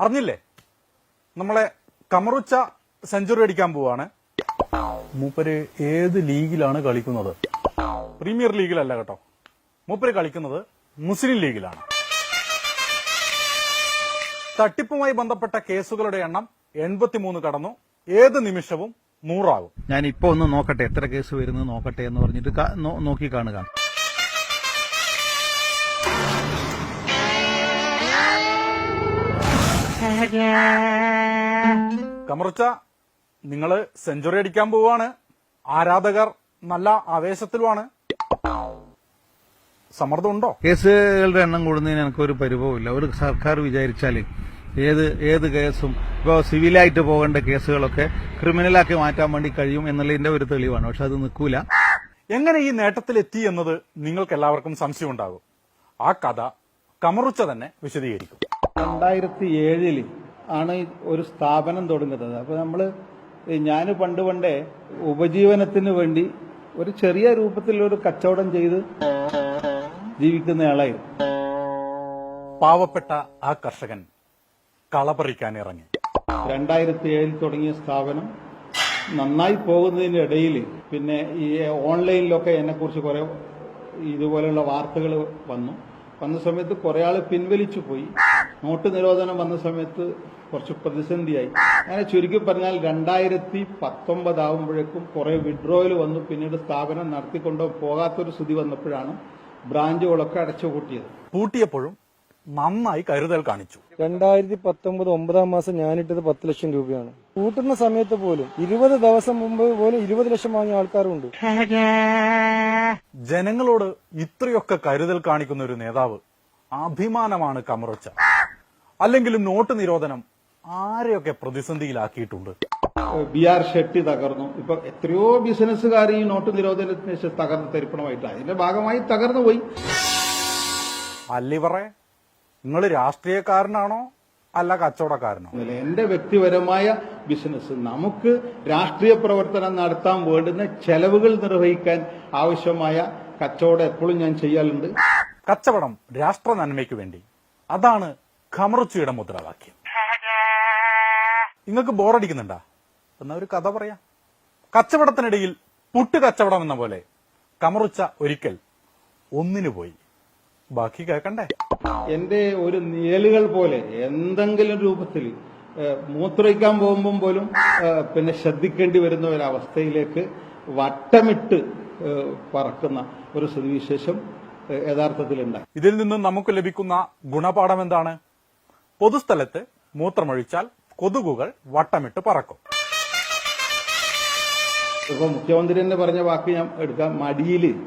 അറിഞ്ഞില്ലേ? നമ്മളെ കമറുച്ച സെഞ്ചുറി അടിക്കാൻ പോവാണ്. മൂപ്പര് ഏത് ലീഗിലാണ് കളിക്കുന്നത്? പ്രീമിയർ ലീഗിലല്ല കേട്ടോ. മൂപ്പര് കളിക്കുന്നത് മുസ്ലിം ലീഗിലാണ്. തട്ടിപ്പുമായി ബന്ധപ്പെട്ട കേസുകളുടെ എണ്ണം എൺപത്തിമൂന്ന് കടന്നു. ഏത് നിമിഷവും നൂറാകും. ഞാൻ ഇപ്പൊ ഒന്ന് നോക്കട്ടെ എത്ര കേസ് വരുന്നത് നോക്കട്ടെ എന്ന് പറഞ്ഞിട്ട് നോക്കി കാണുക. കമറുച്ച നിങ്ങൾ സെഞ്ചുറി അടിക്കാൻ പോവാണ്. ആരാധകർ നല്ല ആവേശത്തിലുമാണ്. സമ്മർദ്ദമുണ്ടോ കേസുകളുടെ എണ്ണം കൂടുന്നതിന് എനിക്കൊരു പരിഭവമില്ല. ഒരു സർക്കാർ വിചാരിച്ചാൽ ഏത് ഏത് കേസും ഇപ്പോൾ സിവിലായിട്ട് പോകേണ്ട കേസുകളൊക്കെ ക്രിമിനലാക്കി മാറ്റാൻ വേണ്ടി കഴിയും എന്നുള്ളതിന്റെ ഒരു തെളിവാണ്. പക്ഷെ അത് നിൽക്കൂല. എങ്ങനെ ഈ നേട്ടത്തിലെത്തി എന്നത് നിങ്ങൾക്ക് എല്ലാവർക്കും സംശയമുണ്ടാകും. ആ കഥ കമറുച്ച തന്നെ വിശദീകരിക്കും. രണ്ടായിരത്തി ഏഴിൽ ആണ് ഒരു സ്ഥാപനം തുടങ്ങുന്നത്. അപ്പൊ നമ്മൾ ഞാൻ പണ്ട് പണ്ടേ ഉപജീവനത്തിന് വേണ്ടി ഒരു ചെറിയ രൂപത്തിൽ ഒരു കച്ചവടം ചെയ്ത് ജീവിക്കുന്നയാളായിരുന്നു പാവപ്പെട്ട ആ കർഷകൻ കളപറിക്കാൻ ഇറങ്ങി. രണ്ടായിരത്തി ഏഴിൽ തുടങ്ങിയ സ്ഥാപനം നന്നായി പോകുന്നതിന്റെ ഇടയിൽ പിന്നെ ഈ ഓൺലൈനിലൊക്കെ എന്നെക്കുറിച്ച് കുറെ ഇതുപോലെയുള്ള വാർത്തകൾ വന്നു. വന്ന സമയത്ത് കുറെ ആൾ പിൻവലിച്ചു പോയി. നോട്ട് നിരോധനം വന്ന സമയത്ത് കുറച്ച് പ്രതിസന്ധിയായി. അങ്ങനെ ചുരുക്കി പറഞ്ഞാൽ രണ്ടായിരത്തി പത്തൊമ്പതാവുമ്പോഴേക്കും കുറെ വിഡ്രോയിൽ വന്നു. പിന്നീട് സ്ഥാപനം നടത്തിക്കൊണ്ടോ പോകാത്തൊരു സ്ഥിതി വന്നപ്പോഴാണ് ബ്രാഞ്ചുകളൊക്കെ അടച്ചുപൂട്ടിയത്. പൂട്ടിയപ്പോഴും നന്നായി കരുതൽ കാണിച്ചു. രണ്ടായിരത്തി പത്തൊമ്പത് ഒമ്പതാം മാസം ഞാനിട്ടത് പത്ത് ലക്ഷം രൂപയാണ്. കൂട്ടുന്ന സമയത്ത് പോലും ഇരുപത് ദിവസം മുമ്പ് പോലും ഇരുപത് ലക്ഷം വാങ്ങിയ ആൾക്കാരുണ്ട്. ജനങ്ങളോട് ഇത്രയൊക്കെ കരുതൽ കാണിക്കുന്ന ഒരു നേതാവ് അഭിമാനമാണ് കമറുച്ച. അല്ലെങ്കിലും നോട്ട് നിരോധനം ആരെയൊക്കെ പ്രതിസന്ധിയിലാക്കിയിട്ടുണ്ട്? ബി ആർ ഷെട്ടി തകർന്നു. ഇപ്പൊ എത്രയോ ബിസിനസ്സുകാർ ഈ നോട്ട് നിരോധനത്തിന് ശേഷം തകർന്ന് തരിപ്പണമായിട്ട് അതിന്റെ ഭാഗമായി തകർന്നു പോയി. അല്ലിവറെ നിങ്ങൾ രാഷ്ട്രീയക്കാരനാണോ അല്ല കച്ചവടക്കാരനോ? എന്റെ വ്യക്തിപരമായ ബിസിനസ് നമുക്ക് രാഷ്ട്രീയ പ്രവർത്തനം നടത്താൻ വേണ്ടുന്ന ചെലവുകൾ നിർവഹിക്കാൻ ആവശ്യമായ കച്ചവടം എപ്പോഴും ഞാൻ ചെയ്യാറുണ്ട്. കച്ചവടം രാഷ്ട്ര നന്മയ്ക്ക് വേണ്ടി. അതാണ് ഖമറുച്ചയുടെ മുദ്രാവാക്യം. നിങ്ങൾക്ക് ബോറടിക്കുന്നുണ്ടാ? എന്നാ ഒരു കഥ പറയാം. കച്ചവടത്തിനിടയിൽ പുട്ട് കച്ചവടം എന്ന പോലെ കമറുച്ച ഒരിക്കൽ ഒന്നിനു പോയി. ബാക്കി കേൾക്കണ്ടേ? എന്റെ ഒരു നിഴലുകൾ പോലെ എന്തെങ്കിലും രൂപത്തിൽ മൂത്രയ്ക്കാൻ പോകുമ്പോൾ പോകുമ്പം പോലും പിന്നെ ശ്രദ്ധിക്കേണ്ടി വരുന്ന ഒരവസ്ഥയിലേക്ക് വട്ടമിട്ട് പറക്കുന്ന ഒരു സ്ഥിതിവിശേഷം യഥാർത്ഥത്തിൽ ഉണ്ടായി ഇതിൽ നിന്നും നമുക്ക് ലഭിക്കുന്ന ഗുണപാഠം എന്താണ്? പൊതുസ്ഥലത്ത് മൂത്രമൊഴിച്ചാൽ കൊതുകുകൾ വട്ടമിട്ട് പറക്കും. ഇപ്പൊ മുഖ്യമന്ത്രി തന്നെ പറഞ്ഞ വാക്ക് ഞാൻ എടുക്കാം. മടിയിൽ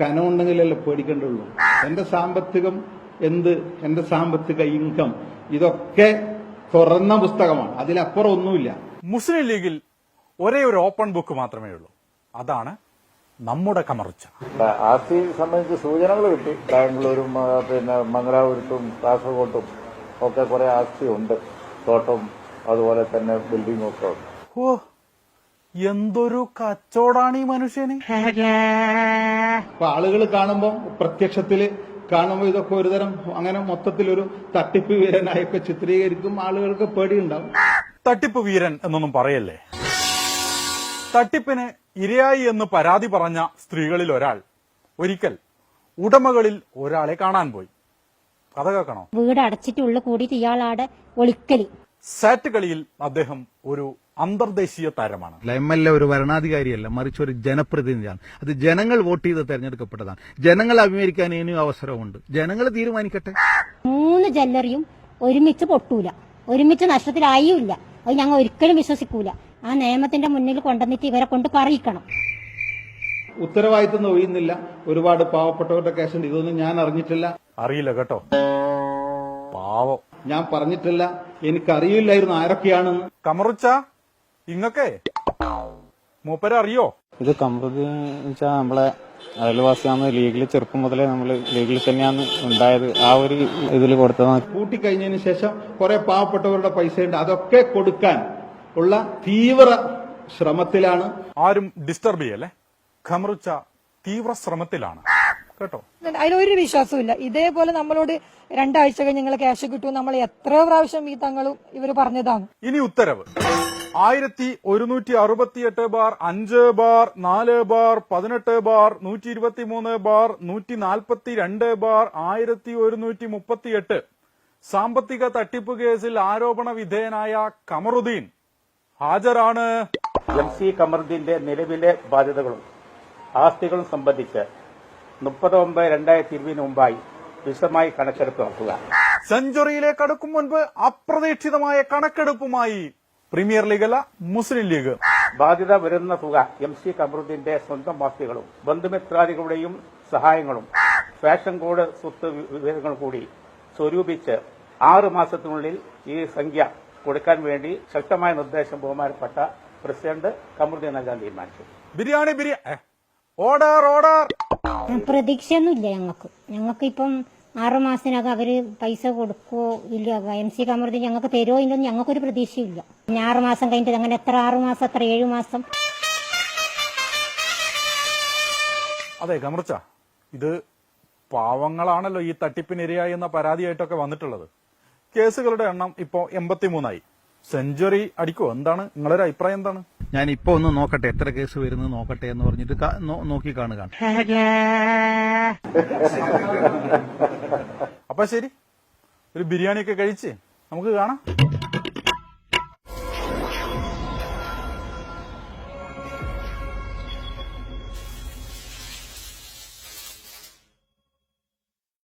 കനമുണ്ടെങ്കിലല്ലേ പേടിക്കേണ്ടുള്ളൂ. എന്റെ സാമ്പത്തികം എന്ത്? എന്റെ സാമ്പത്തിക ഇൻകം. ഇതൊക്കെ തുറന്ന പുസ്തകമാണ്. അതിലപ്പുറം ഒന്നുമില്ല. മുസ്ലിം ലീഗിൽ ഒരേ ഒരു ഓപ്പൺ ബുക്ക് മാത്രമേ ഉള്ളൂ. അതാണ് നമ്മുടെ കമർച്ച. ആസ്തിയെ സംബന്ധിച്ച് സൂചനകൾ കിട്ടി. ബാംഗ്ലൂരും പിന്നെ മംഗലാപുരത്തും കാസർഗോട്ടും. ഒക്കെ കുറെ ആസ്തിയുണ്ട്. തോട്ടം അതുപോലെ തന്നെ ബിൽഡിംഗും ഒക്കെ ഉണ്ട്. ഓ എന്തൊരു കച്ചോടാണ് ഈ മനുഷ്യന്? അപ്പൊ ആളുകൾ കാണുമ്പോൾ പ്രത്യക്ഷത്തിൽ കാണുമ്പോൾ ഇതൊക്കെ ഒരുതരം അങ്ങനെ മൊത്തത്തിൽ ഒരു തട്ടിപ്പ് വീരനായൊക്കെ ചിത്രീകരിക്കും. ആളുകൾക്ക് പേടിയുണ്ടാവും. തട്ടിപ്പ് വീരൻ എന്നൊന്നും പറയല്ലേ? തട്ടിപ്പിന് ഇരയായി എന്ന് പരാതി പറഞ്ഞ സ്ത്രീകളിൽ ഒരാൾ. ഒരിക്കൽ ഉടമകളിൽ ഒരാളെ കാണാൻ പോയി. കഥ കേൾക്കണോ? വീട് അടച്ചിട്ട് ഉള്ളിൽ കൂടിയിട്ട് ഇയാളാടെ ഒളിക്കൽ. സാറ്റ് കളിയിൽ അദ്ദേഹം ഒരു അന്തർദേശീയ താരമാണ്. അല്ല എം എൽ എ ഒരു ഭരണാധികാരിയല്ല മറിച്ച് ഒരു ജനപ്രതിനിധിയാണ്. അത് ജനങ്ങൾ വോട്ട് ചെയ്ത് തെരഞ്ഞെടുക്കപ്പെട്ടതാണ്. ജനങ്ങൾ അഭിമുഖീകരിക്കാൻ ഇനിയും അവസരമുണ്ട്. ജനങ്ങൾ തീരുമാനിക്കട്ടെ. മൂന്ന് ജല്ലറിയും ഒരുമിച്ച് പൊട്ടൂല. ഒരുമിച്ച് നഷ്ടത്തിലായില്ല. അത് ഞങ്ങൾ ഒരിക്കലും വിശ്വസിക്കൂല. ആ നിയമത്തിന്റെ മുന്നിൽ കൊണ്ടുവന്നിട്ട് ഇവരെ കൊണ്ട് പറയിക്കണം. ഉത്തരവാദിത്തം ഒഴിയുന്നില്ല. ഒരുപാട് പാവപ്പെട്ടവരുടെ കേസുണ്ട് ഇതൊന്നും ഞാൻ അറിഞ്ഞിട്ടില്ല. അറിയില്ല കേട്ടോ. പാവം. ഞാൻ പറഞ്ഞിട്ടില്ല എനിക്കറിയില്ലായിരുന്നു ആരൊക്കെയാണെന്ന്. കമറുച്ച ഇങ്ങക്കെ. മൂപ്പരെ അറിയോ ഇത് കമ്പത് വെച്ചാൽ നമ്മളെ അയൽവാസിയാന്ന് ലീഗിൽ ചെറുപ്പം മുതലേ നമ്മൾ ലീഗിൽ തന്നെയാണ് ഉണ്ടായത്. ആ ഒരു ഇതിൽ കൊടുത്തതാണ് കൂട്ടിക്കഴിഞ്ഞതിന് ശേഷം കുറെ പാവപ്പെട്ടവരുടെ പൈസയുണ്ട്. അതൊക്കെ കൊടുക്കാൻ ഉള്ള തീവ്ര ശ്രമത്തിലാണ്. ആരും ഡിസ്റ്റർബ് ചെയ്യല്ലേ? ഖമറുച്ച തീവ്ര ശ്രമത്തിലാണ്. കേട്ടോ. അതിലൊരു വിശ്വാസമില്ല ഇതേപോലെ നമ്മളോട് രണ്ടാഴ്ച കഴിഞ്ഞ് നിങ്ങൾ ക്യാഷ് കിട്ടും നമ്മൾ എത്ര പ്രാവശ്യം ഈ തങ്ങളും ഇവർ പറഞ്ഞതാണ്. ഇനി ഉത്തരവ്. ആയിരത്തി ഒരുന്നൂറ്റി അറുപത്തിയെട്ട് ബാർ അഞ്ച് ബാർ നാല് ബാർ പതിനെട്ട് ബാർ നൂറ്റി ഇരുപത്തി മൂന്ന് ബാർ നൂറ്റി നാൽപ്പത്തി രണ്ട് ബാർ ആയിരത്തി ഒരുന്നൂറ്റി മുപ്പത്തിയെട്ട്. സാമ്പത്തിക തട്ടിപ്പ് കേസിൽ ആരോപണ വിധേയനായ കമറുദ്ദീൻ ഹാജരാണ്. എം സി കമറുദ്ദീന്റെ നിലവിലെ ബാധ്യതകളും ആസ്തികളും സംബന്ധിച്ച് മുപ്പത് ഒമ്പത് രണ്ടായിരത്തി ഇരുപതിന് മുമ്പായി വിശദമായി കണക്കെടുപ്പ് നടത്തുക. സെഞ്ചുറിയിലേക്ക് അടുക്കും മുൻപ് അപ്രതീക്ഷിതമായ കണക്കെടുപ്പുമായി പ്രീമിയർ ലീഗ് അല്ല മുസ്ലിം ലീഗ്. ബാധ്യത വരുന്ന തുക എം സി കമറുദ്ദീന്റെ സ്വന്തം ആസ്തികളും ബന്ധുമിത്രാദികളുടെയും സഹായങ്ങളും ഫാഷൻ കോഡ് സ്വത്ത് വിവരങ്ങൾ കൂടി സ്വരൂപിച്ച് ആറ് മാസത്തിനുള്ളിൽ ഈ സംഖ്യ കൊടുക്കാൻ വേണ്ടി ശക്തമായ നിർദ്ദേശം ബഹുമാനപ്പെട്ട പ്രസിഡന്റ് കമറുദ്ദീൻ നൽകാൻ തീരുമാനിച്ചു. Biryani biryani order order. പ്രതീക്ഷയൊന്നുമില്ല ഞങ്ങൾക്ക്. ഞങ്ങൾക്ക് ഇപ്പം ആറുമാസത്തിനകം അവർ പൈസ കൊടുക്കോ ഇല്ല എം സി കമൃതി ഞങ്ങൾക്ക് തരുമോ ഇല്ലെന്ന് ഞങ്ങൾക്കൊരു പ്രതീക്ഷയില്ല പിന്നെ ആറുമാസം കഴിഞ്ഞിട്ട് അങ്ങനെ എത്ര ആറുമാസം എത്ര ഏഴു മാസം? അതെ കമർച്ച. ഇത് പാവങ്ങളാണല്ലോ ഈ തട്ടിപ്പിനിരയായി എന്ന പരാതിയായിട്ടൊക്കെ വന്നിട്ടുള്ളത്. കേസുകളുടെ എണ്ണം ഇപ്പോ എൺപത്തിമൂന്നായി. സെഞ്ചുറി അടിക്കോ എന്താണ്? നിങ്ങളൊരു അഭിപ്രായം എന്താണ്? ഞാൻ ഇപ്പൊ ഒന്ന് നോക്കട്ടെ എത്ര കേസ് വരുന്നു നോക്കട്ടെ എന്ന് പറഞ്ഞിട്ട് നോക്കി കാണുക. അപ്പൊ ശരി. ഒരു ബിരിയാണി ഒക്കെ കഴിച്ച് നമുക്ക് കാണാം.